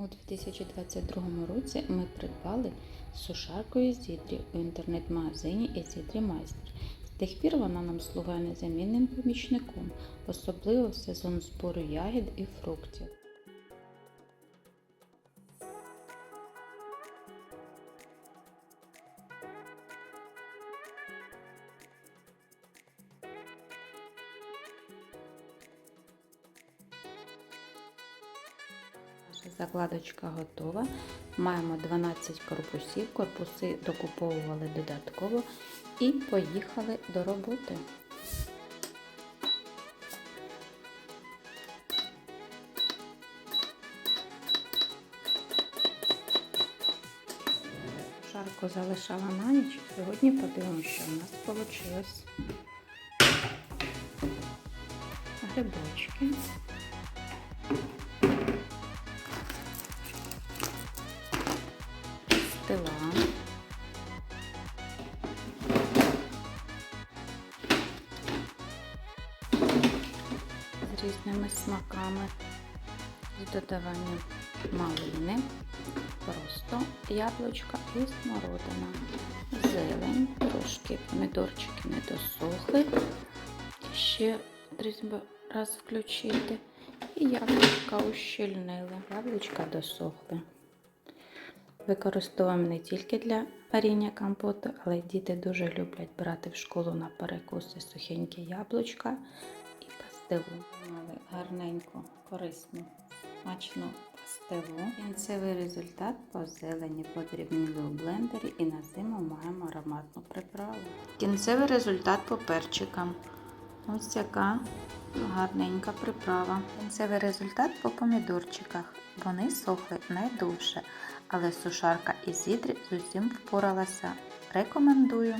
У 2022 році ми придбали сушарку із Зідрі у інтернет-магазині Ізідрі Майстер. З тих пір вона нам слугує незамінним помічником, особливо в сезон збору ягід і фруктів. Наша закладочка готова. Маємо 12 корпусів. Корпуси докуповували додатково і поїхали до роботи. Шарку залишала на ніч. Сьогодні подивимося, що у нас вийшло. Грибочки. Стила. З різними смаками, з додаванням малини, просто яблучка і смородина, зелень, трошки помідорчики не досохли. Ще треба раз включити. І яблучка ущільнили. Яблучка досохли. Використовуємо не тільки для варіння компоту, але діти дуже люблять брати в школу на перекуси сухенькі яблучка і пастилу. Мали гарненьку, корисну, смачну пастилу. Кінцевий результат по зелені подрібнили у блендері і на зиму маємо ароматну приправу. Кінцевий результат по перчикам. Ось яка гарненька приправа. Кінцевий результат по помідорчиках. Вони сохли найдовше, але сушарка із зідрі з усім впоралася. Рекомендую.